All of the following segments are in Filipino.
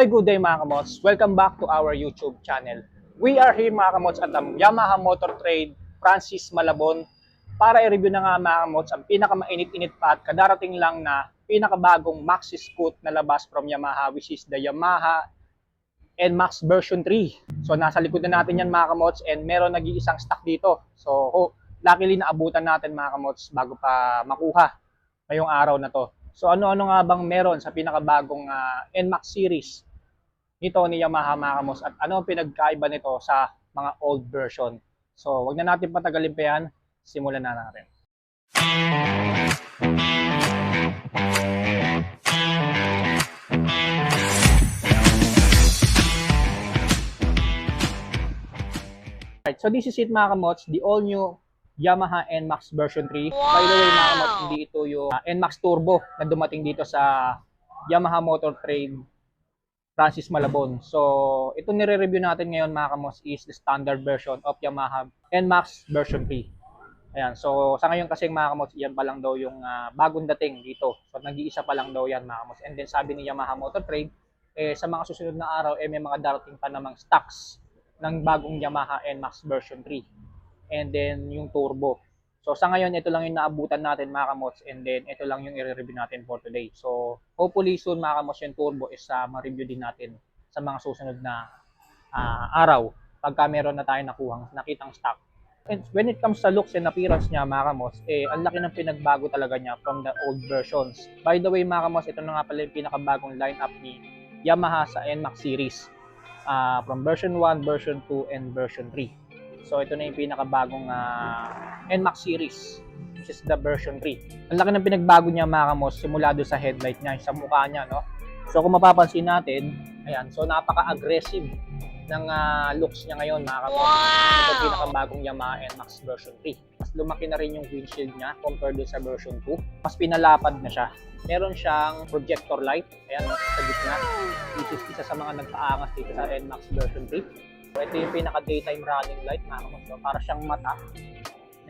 Oy, good day mga kamots. Welcome back to our YouTube channel. We are here mga kamots at ang Yamaha Motor Trade Francis Malabon para i-review na nga mga kamots ang pinakamainit-init pa at kadarating lang na pinakabagong Maxi Scoot na labas from Yamaha which is the Yamaha NMAX version 3. So nasa likod na natin yan mga kamots and meron nag-iisang stock dito. So oh, luckily naabutan natin mga kamots bago pa makuha ngayong araw na to. So ano-ano nga bang meron sa pinakabagong uh, NMAX series ni Yamaha mga kamos at ano ang pinagkaiba nito sa mga old version. So wag na natin patagalin pa yan, simulan na natin. Right, so this is it mga kamots, the all new Yamaha NMAX version 3. By the way mga kamots, hindi ito yung uh, NMAX Turbo na dumating dito sa Yamaha Motor Trade Francis Malabon. So, ito nire-review natin ngayon mga kamos is the standard version of Yamaha NMAX version 3. Ayan, so sa ngayon kasi mga kamos, yan pa lang daw yung uh, bagong dating dito. So, nag-iisa pa lang daw yan mga kamos. And then sabi ni Yamaha Motor Trade, eh, sa mga susunod na araw, eh, may mga darating pa namang stocks ng bagong Yamaha NMAX version 3. And then yung turbo. So sa ngayon, ito lang yung naabutan natin mga kamots and then ito lang yung i-review natin for today. So hopefully soon mga kamots yung turbo is uh, ma-review din natin sa mga susunod na uh, araw pagka meron na tayo nakuhang nakitang stock. And when it comes sa looks and appearance niya mga kamos, eh, ang laki ng pinagbago talaga niya from the old versions. By the way mga kamos, ito na nga pala yung pinakabagong lineup ni Yamaha sa NMAX series. Uh, from version 1, version 2, and version 3. So ito na yung pinakabagong uh, NMAX series which is the version 3. Ang laki ng pinagbago niya mga kamos simula doon sa headlight niya, sa mukha niya, no? So kung mapapansin natin, ayan, so napaka-aggressive ng uh, looks niya ngayon mga kamos. Wow! Ito yung pinakabagong Yamaha NMAX version 3. Mas lumaki na rin yung windshield niya compared doon sa version 2. Mas pinalapad na siya. Meron siyang projector light, ayan, no, sa gitna. Which is isa sa mga nagpaangas dito sa NMAX version 3. Ito yung pinaka daytime running light mga kamos. So, para siyang mata.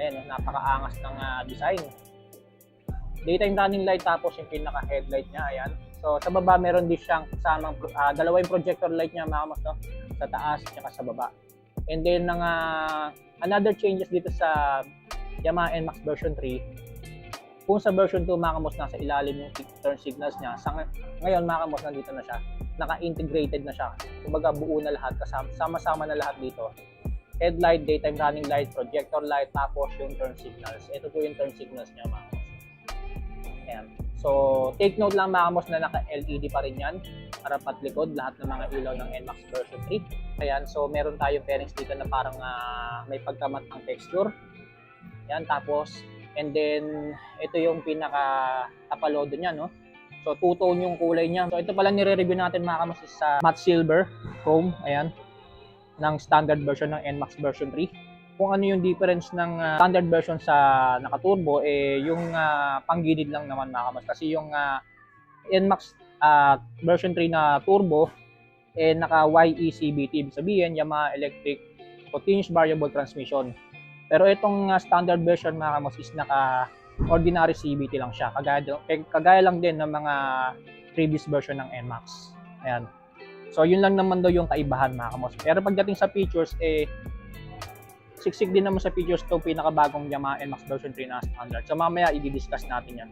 Ayan, napakaangas ng uh, design. Daytime running light tapos yung pinaka headlight niya, ayan. So sa baba meron din siyang kasamang uh, dalawa yung projector light niya mga kamos, no? sa taas at sa baba. And then ng uh, another changes dito sa Yamaha NMAX version 3, kung sa version 2 mga kamos nasa ilalim yung turn signals niya, sa ngayon mga kamos nandito na siya naka-integrated na siya. Kumbaga buo na lahat, kasama, sama-sama na lahat dito. Headlight, daytime running light, projector light, tapos yung turn signals. Ito po yung turn signals niya mga. Ayan. So, take note lang mga na naka-LED pa rin yan. Harap at likod, lahat ng mga ilaw ng NMAX version 3. Ayan, so meron tayong pairings dito na parang uh, may pagkamat ng texture. Ayan, tapos, and then, ito yung pinaka-tapalodo niya, no? So, two-tone yung kulay niya. So, ito pala nire-review natin mga kamos is sa matte silver chrome. Ayan. Ng standard version ng NMAX version 3. Kung ano yung difference ng uh, standard version sa nakaturbo, eh, yung uh, panggilid lang naman mga kamos. Kasi yung uh, NMAX uh, version 3 na turbo, eh, naka YECBT. Ibig sabihin, Yamaha Electric Continuous Variable Transmission. Pero itong uh, standard version mga kamos is naka ordinary CVT lang siya. Kagaya, kagaya lang din ng mga previous version ng NMAX. Ayan. So, yun lang naman daw yung kaibahan mga kamos. Pero pagdating sa features, eh, siksik din naman sa features to pinakabagong Yamaha NMAX version 3 na standard. So, mamaya i-discuss natin yan.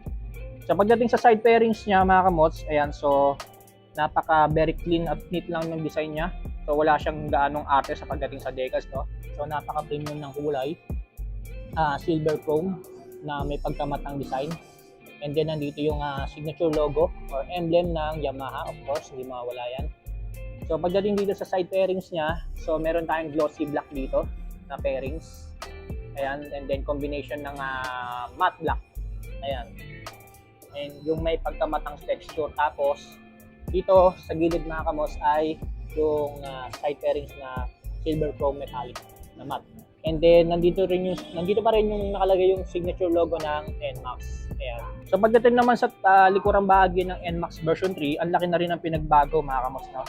So, pagdating sa side pairings niya mga kamots, ayan, so, napaka very clean at neat lang ng design niya. So, wala siyang gaanong arte sa pagdating sa decals, no? So, napaka premium ng kulay. Uh, silver chrome na may pagkamatang design. And then nandito yung uh, signature logo or emblem ng Yamaha, of course, hindi mawala yan. So pagdating dito sa side pairings niya, so meron tayong glossy black dito na pairings. Ayan, and then combination ng uh, matte black. Ayan. And yung may pagkamatang texture. Tapos, dito sa gilid mga kamos ay yung uh, side pairings na silver chrome metallic na matte. And then nandito rin yung nandito pa rin yung nakalagay yung signature logo ng NMAX. Ayan. So pagdating naman sa uh, likurang bahagi ng NMAX version 3, ang laki na rin ng pinagbago mga kamos no.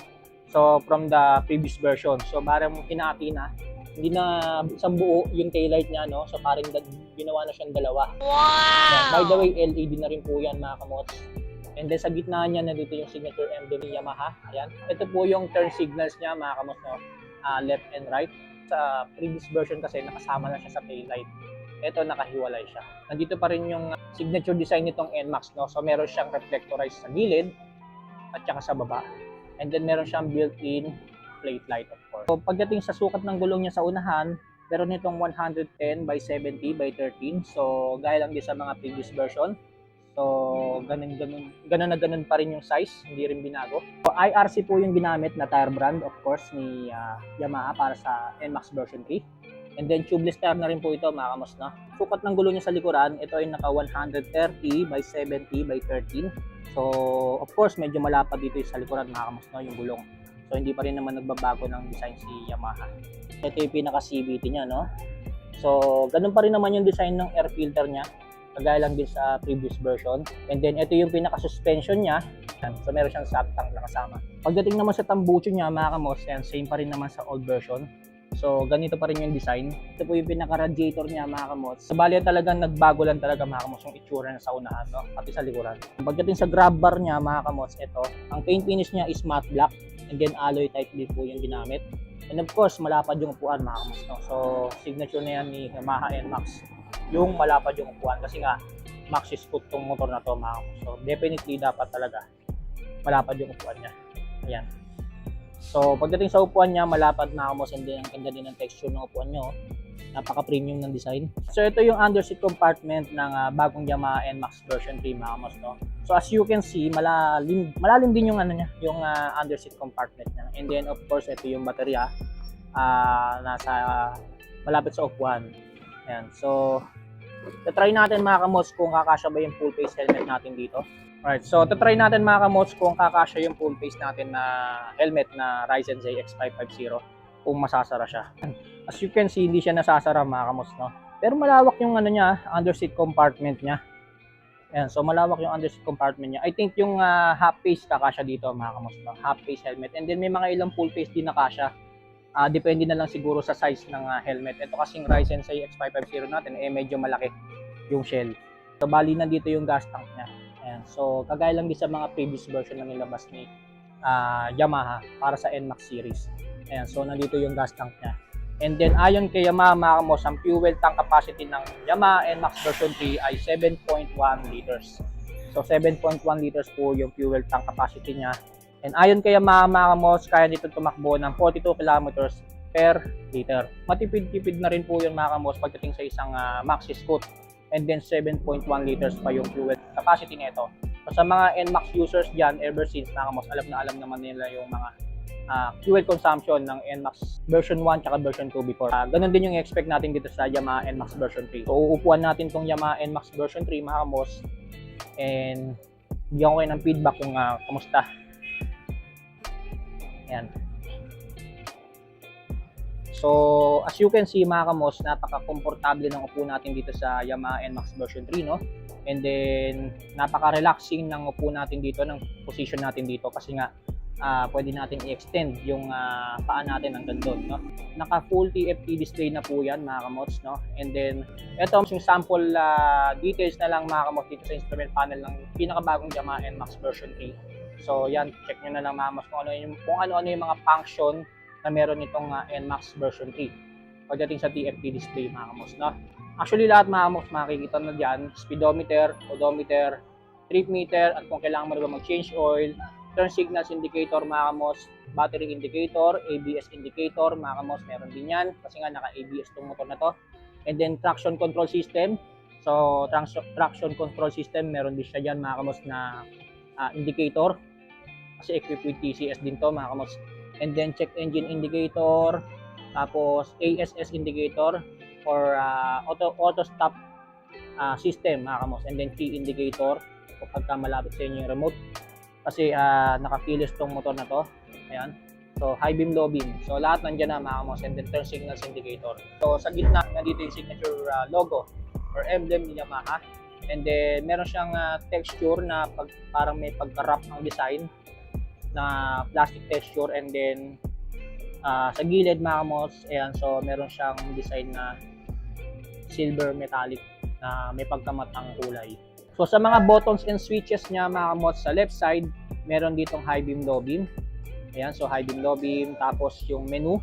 So from the previous version. So parang kinati na hindi na isang buo yung taillight niya no. So parang ginawa na siyang dalawa. Wow. Ayan. By the way, LED na rin po 'yan mga kamots. And then sa gitna niya, nandito yung signature emblem ni Yamaha. Ayan. Ito po yung turn signals niya, mga kamos, no? Ah, left and right. Sa previous version kasi, nakasama na siya sa taillight. Ito, nakahiwalay siya. Nandito pa rin yung signature design nitong NMAX, no? So, meron siyang reflectorized sa gilid at saka sa baba. And then, meron siyang built-in plate light, of course. So, pagdating sa sukat ng gulong niya sa unahan, meron nitong 110 by 70 by 13. So, gaya lang din sa mga previous version. So, ganun, ganun, ganun na ganun pa rin yung size, hindi rin binago. So, IRC po yung ginamit na tire brand, of course, ni ah, Yamaha para sa NMAX version 3. And then, tubeless tire na rin po ito, mga kamos, no? Sukat ng gulo niya sa likuran, ito ay naka 130 by 70 by 13. So, of course, medyo malapad dito sa likuran, mga kamos, no? Yung gulong. So, hindi pa rin naman nagbabago ng design si Yamaha. Ito yung pinaka-CVT niya, no? So, ganun pa rin naman yung design ng air filter niya kagaya lang din sa previous version. And then, ito yung pinaka-suspension niya. So, meron siyang sub tank na kasama. Pagdating naman sa tambucho niya, mga kamos, yan, same pa rin naman sa old version. So, ganito pa rin yung design. Ito po yung pinaka-radiator niya, mga kamos. Sa bali, talagang nagbago lang talaga, mga kamos, yung itsura niya sa unahan, no? pati sa likuran. Pagdating sa grab bar niya, mga kamos, ito, ang paint finish niya is matte black. And then, alloy type din po yung ginamit. And of course, malapad yung upuan, mga kamos. No? So, signature na yan ni Yamaha NMAX yung malapad yung upuan kasi nga maxi scoot tong motor na to mga. So definitely dapat talaga malapad yung upuan niya. Ayan. So pagdating sa upuan niya malapad mga kamos and then ang ganda din ng texture ng upuan niyo. Napaka premium ng design. So ito yung underseat compartment ng ah, bagong Yamaha NMAX version 3 mga kamos no. So as you can see malalim malalim din yung ano niya, yung ah, underseat compartment niya. And then of course ito yung baterya ah nasa malapit sa upuan. Ayan. So try natin mga kamos kung kakasya ba yung full face helmet natin dito. Alright, so try natin mga kamos kung kakasya yung full face natin na helmet na Ryzen ZX550 kung masasara siya. As you can see, hindi siya nasasara mga kamos, no? Pero malawak yung ano niya, underseat compartment niya. Ayan, so malawak yung underseat compartment niya. I think yung ah, half face kakasya dito mga kamos, no? Half face helmet. And then may mga ilang full face din na Ah, depende na lang siguro sa size ng ah, helmet. Ito kasing Ryzen sa X550 natin, eh medyo malaki yung shell. So, bali na dito yung gas tank niya. Ayan. So, kagaya lang din sa mga previous version na nilabas ni ah, Yamaha para sa NMAX series. Ayan. So, nandito yung gas tank niya. And then, ayon kay Yamaha, mga ang fuel tank capacity ng Yamaha NMAX version 3 ay 7.1 liters. So, 7.1 liters po yung fuel tank capacity niya. And ayon kay Yamaha mga kamos, kaya dito tumakbo ng 42 kilometers per liter. Matipid-tipid na rin po yung mga pagdating sa isang ah, maxi scoot. And then 7.1 liters pa yung fuel capacity nito. So sa mga NMAX users dyan, ever since mga alam na alam naman nila yung mga ah, fuel consumption ng NMAX version 1 tsaka version 2 before. Ah, ganun din yung expect natin dito sa Yamaha NMAX version 3. So uupuan natin tong Yamaha NMAX version 3 mga. And bigyan ko kayo ng feedback kung ah, kamusta Ayan. So, as you can see mga kamos, napaka-komportable ng upo natin dito sa Yamaha NMAX version 3, no? And then, napaka-relaxing ng upo natin dito, ng position natin dito kasi nga, ah, pwede natin i-extend yung ah, paa natin hanggang doon, no? Naka full TFT display na po yan mga kamots, no? And then, ito yung sample ah, details na lang mga kamots dito sa instrument panel ng pinakabagong Yamaha NMAX version 3. So yan, check nyo na lang mga mas kung ano yung, kung ano-ano yung mga function na meron itong uh, NMAX version 3 pagdating sa TFT display mga kamos, no? Actually lahat mga kamos makikita na dyan, speedometer, odometer, trip meter, at kung kailangan mo na ba mag-change oil, turn signals indicator mga kamos, battery indicator, ABS indicator mga kamos, meron din yan kasi nga naka-ABS tong motor na to. And then traction control system, so traction, control system, meron din siya dyan mga kamos na ah, indicator kasi equipped with TCS din to mga kamos. And then check engine indicator, tapos ASS indicator or ah, auto auto stop ah, system mga kamos. And then key indicator kapag ka malapit sa inyo yung remote. Kasi ah, naka-keyless tong motor na to. Ayan. So high beam, low beam. So lahat nandiyan na mga kamos. And then turn signals indicator. So sa gitna, nandito yung signature ah, logo or emblem ni Yamaha. And then meron siyang ah, texture na pag, parang may pagka-wrap ang design na plastic texture and then ah, sa gilid mga kamos, ayan, so meron siyang design na silver metallic na may pagkamatang kulay. So sa mga buttons and switches niya mga kamots sa left side, meron ditong high beam, low beam. Ayan, so high beam, low beam, tapos yung menu.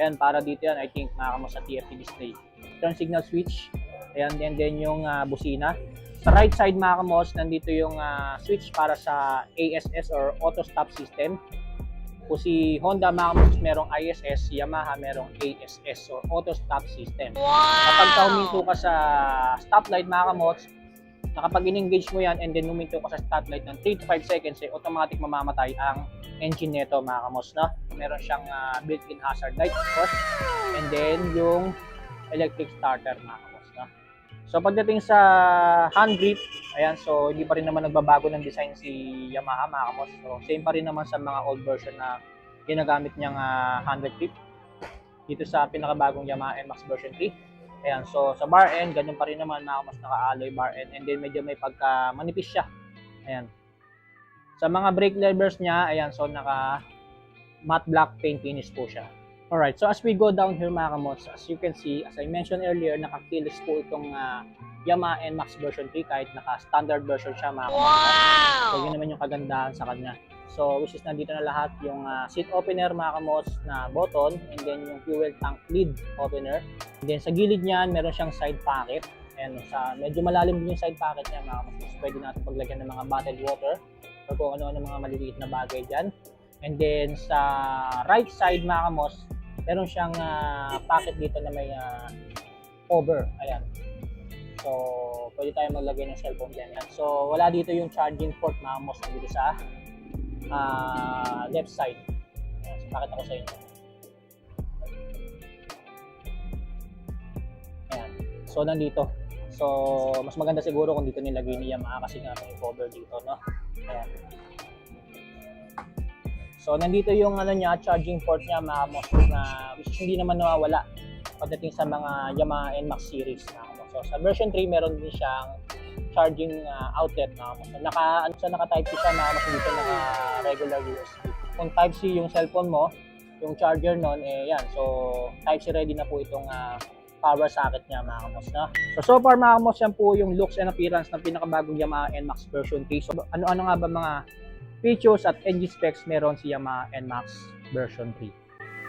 Ayan, para dito yan, I think mga sa TFT display. Turn signal switch. Ayan, and then yung ah, busina. Sa right side mga kamos, nandito yung ah, switch para sa ASS or auto stop system. Kung si Honda mga kamos, merong ISS, si Yamaha merong ASS or auto stop system. Kapag ka huminto ka sa stoplight mga kamos, na kapag in-engage mo yan and then huminto ka sa stoplight ng 3 to 5 seconds, eh, automatic mamamatay ang engine nito mga kamos. No? Meron siyang ah, built-in hazard light, of course. And then yung electric starter mga kamos. So pagdating sa hand grip, ayan, so hindi pa rin naman nagbabago ng design si Yamaha mga kamos. So same pa rin naman sa mga old version na ginagamit niyang ah, hand grip dito sa pinakabagong Yamaha NMAX version 3. Ayan, so sa bar end, ganun pa rin naman mga mas naka-alloy bar end and then medyo may pagka manipis siya. Ayan. Sa mga brake levers niya, ayan, so naka matte black paint finish po siya. Alright, so as we go down here mga kamots, as you can see, as I mentioned earlier, naka-keyless po itong ah, Yamaha NMAX version 3 kahit naka-standard version siya mga kamots. So yun naman yung kagandahan sa kanya. So which is nandito na lahat yung ah, seat opener mga kamots na button and then yung fuel tank lid opener. And then sa gilid niyan, meron siyang side pocket. And sa medyo malalim din yung side pocket niya mga kamots. So, pwede natin paglagyan ng mga bottled water or kung ano-ano mga maliliit na bagay dyan. And then sa right side mga kamos, meron siyang ah, pocket dito na may ah, cover. Ayan. So, pwede tayo maglagay ng cellphone dyan. Ayan. So, wala dito yung charging port mga na dito sa ah, left side. Ayan. So, pakita ko sa inyo. Ayan. So, nandito. So, mas maganda siguro kung dito nilagay ni Yamaha kasi nga may cover dito, no? Ayan. So, nandito yung ano niya, charging port niya, mga kamos, na which hindi naman nawawala pagdating sa mga Yamaha NMAX series na. So, sa version 3, meron din siyang charging uh, outlet na. So, naka, ano siya, naka type C siya, na kamos, dito naka regular USB. Kung type C yung cellphone mo, yung charger nun, eh yan. So, type C ready na po itong ah, power socket niya mga kamos na. So so far mga kamos yan po yung looks and appearance ng pinakabagong Yamaha NMAX version 3. So ano-ano nga ba mga features at engine specs meron si Yamaha NMAX version 3?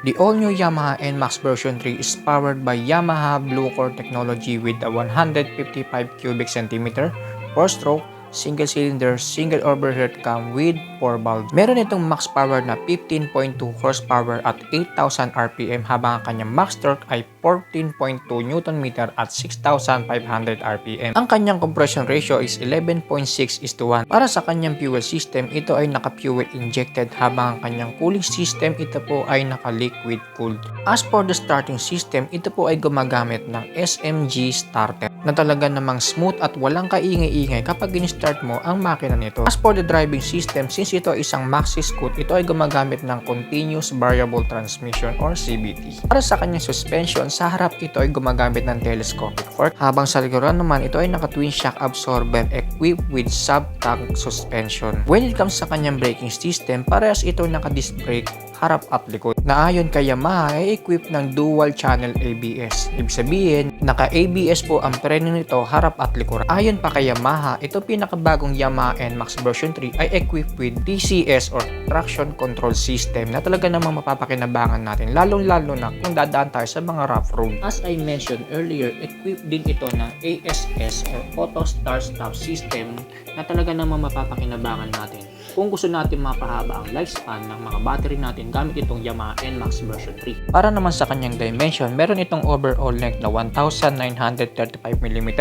The all-new Yamaha NMAX version 3 is powered by Yamaha Blue Core technology with a 155 cubic centimeter 4-stroke single cylinder, single overhead cam with 4 valves. Meron itong max power na 15.2 horsepower at 8,000 RPM habang ang kanyang max torque ay 14.2 Nm at 6,500 RPM. Ang kanyang compression ratio is 11.6 is to 1. Para sa kanyang fuel system, ito ay naka-fuel injected habang ang kanyang cooling system, ito po ay naka-liquid cooled. As for the starting system, ito po ay gumagamit ng SMG starter na talaga namang smooth at walang kaingay-ingay kapag in-start mo ang makina nito. As for the driving system, since ito ay isang maxi scoot, ito ay gumagamit ng Continuous Variable Transmission or CVT. Para sa kanyang suspension, sa harap ito ay gumagamit ng telescopic fork, habang sa likuran naman ito ay naka-twin shock absorber equipped with sub-tank suspension. When it comes sa kanyang braking system, parehas ito naka-disc brake harap at likod na ayon kay Yamaha ay equipped ng dual channel ABS. Ibig sabihin, naka-ABS po ang preno nito harap at likuran. Ayon pa kay Yamaha, ito pinakabagong Yamaha NMAX version 3 ay equipped with TCS or Traction Control System na talaga namang mapapakinabangan natin lalong-lalo na kung dadaan tayo sa mga rough road. As I mentioned earlier, equipped din ito ng ASS or Auto Start Stop System na talaga namang mapapakinabangan natin kung gusto natin mapahaba ang lifespan ng mga battery natin gamit itong Yamaha NMAX version 3. Para naman sa kanyang dimension, meron itong overall length na 1,935mm,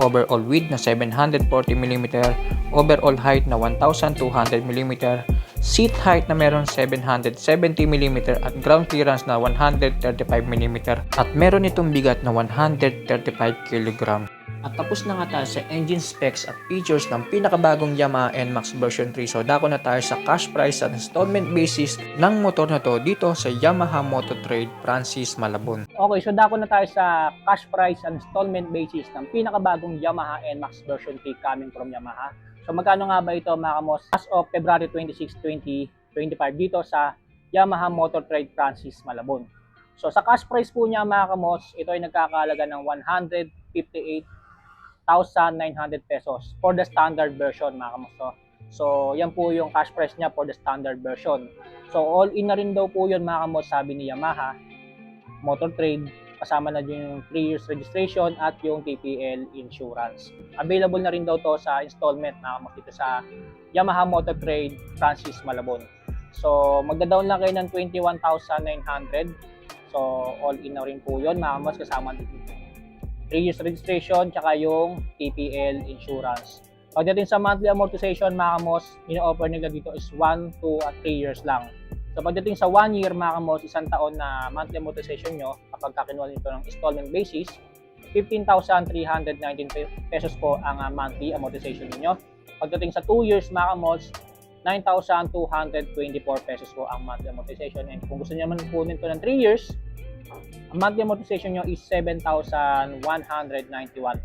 overall width na 740mm, overall height na 1,200mm, seat height na meron 770mm at ground clearance na 135mm at meron itong bigat na 135kg. At tapos na nga tayo sa engine specs at features ng pinakabagong Yamaha NMAX version 3. So dako na tayo sa cash price at installment basis ng motor na to dito sa Yamaha Moto Trade Francis Malabon. Okay, so dako na tayo sa cash price and installment basis ng pinakabagong Yamaha NMAX version 3 coming from Yamaha. So magkano nga ba ito mga kamos as of February 26, 2025 dito sa Yamaha Motor Trade Francis Malabon. So sa cash price po niya mga kamos, ito ay nagkakalaga ng 1,900 pesos for the standard version mga kamusto. So, yan po yung cash price niya for the standard version. So, all in na rin daw po yun mga kamos, sabi ni Yamaha Motor Trade. Kasama na din yung 3 years registration at yung TPL insurance. Available na rin daw to sa installment mga kamos dito sa Yamaha Motor Trade Francis Malabon. So, magda-down lang kayo ng 21,900. So, all in na rin po yun mga kamos, kasama din 3 years registration tsaka yung TPL insurance. Pagdating sa monthly amortization, mga kamos, ino-offer nila dito is 1, 2, at 3 years lang. So pagdating sa 1 year, mga kamos, isang taon na monthly amortization nyo, kapag kakinuha nito ng installment basis, 15,319 pe- pesos po ang ah, monthly amortization niyo. Pagdating sa 2 years, mga kamos, 9,224 pesos po ang monthly amortization. And kung gusto niyo naman po nito ng 3 years, ang monthly amortization nyo is 7,191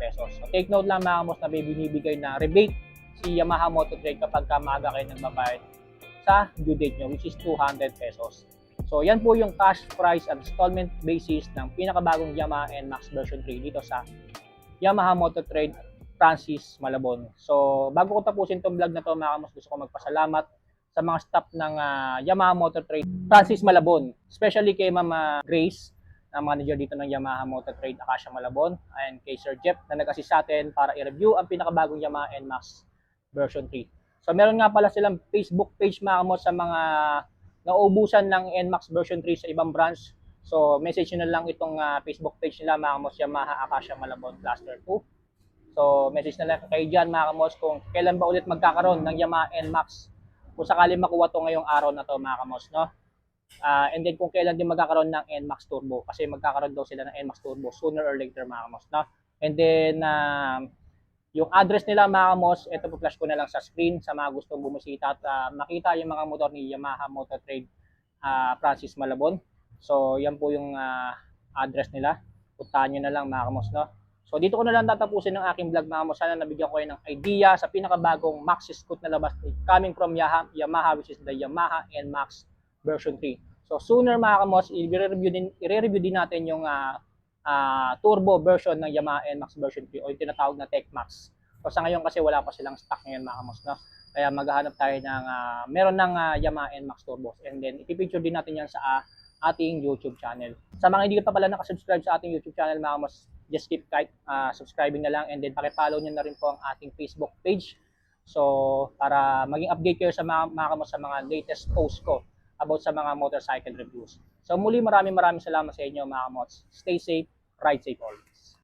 pesos. So, take note lang mga kamos na binibigay na rebate si Yamaha Motor Trade kapag ka maaga kayo nagbabayad sa due date nyo which is 200 pesos. So yan po yung cash price at installment basis ng pinakabagong Yamaha NMAX version 3 dito sa Yamaha Motor Trade Francis Malabon. So bago ko tapusin tong vlog na to mga kamos gusto ko magpasalamat sa mga staff ng ah, Yamaha Motor Trade Francis Malabon. Especially kay Mama Grace na manager dito ng Yamaha Motor Trade Acacia Malabon and kay Sir Jeff na nag-assist sa atin para i-review ang pinakabagong Yamaha NMAX version 3. So meron nga pala silang Facebook page mga kamos sa mga nauubusan ng NMAX version 3 sa ibang branch. So message nyo na lang itong ah, Facebook page nila mga kamos Yamaha Acacia Malabon Cluster 2. So message na lang kayo dyan mga kamos kung kailan ba ulit magkakaroon ng Yamaha NMAX kung sakali makuha to ngayong araw na to mga kamos no. Ah, and then kung kailan din magkakaroon ng NMAX Turbo kasi magkakaroon daw sila ng NMAX Turbo sooner or later mga no. And then um, yung address nila mga ito po flash ko na lang sa screen sa mga gustong bumisita at ah, makita yung mga motor ni Yamaha Motor Trade ah, Francis Malabon. So yan po yung ah, address nila. Puntahan nyo na lang mga no. So dito ko na lang tatapusin ng aking vlog mga. Sana nabigyan ko kayo ng idea sa pinakabagong Maxi Scoot na labas coming from Yaha- Yamaha which is the Yamaha NMAX version 3. So sooner mga kamos, i-review din, i-review din natin yung ah, ah, turbo version ng Yamaha NMAX version 3 o yung tinatawag na Tech Max. So sa ngayon kasi wala pa silang stock ngayon mga kamos, no? Kaya maghahanap tayo ng, ah, meron ng ah, Yamaha NMAX turbos and then ipipicture din natin yan sa ah, ating YouTube channel. Sa mga hindi pa pala nakasubscribe sa ating YouTube channel mga kamos, just keep kahit ah, subscribing na lang and then pakipollow nyo na rin po ang ating Facebook page. So para maging update kayo sa mga, mga kamos sa mga latest post ko about sa mga motorcycle reviews. So muli maraming maraming salamat sa inyo mga kamos. Stay safe, ride safe always.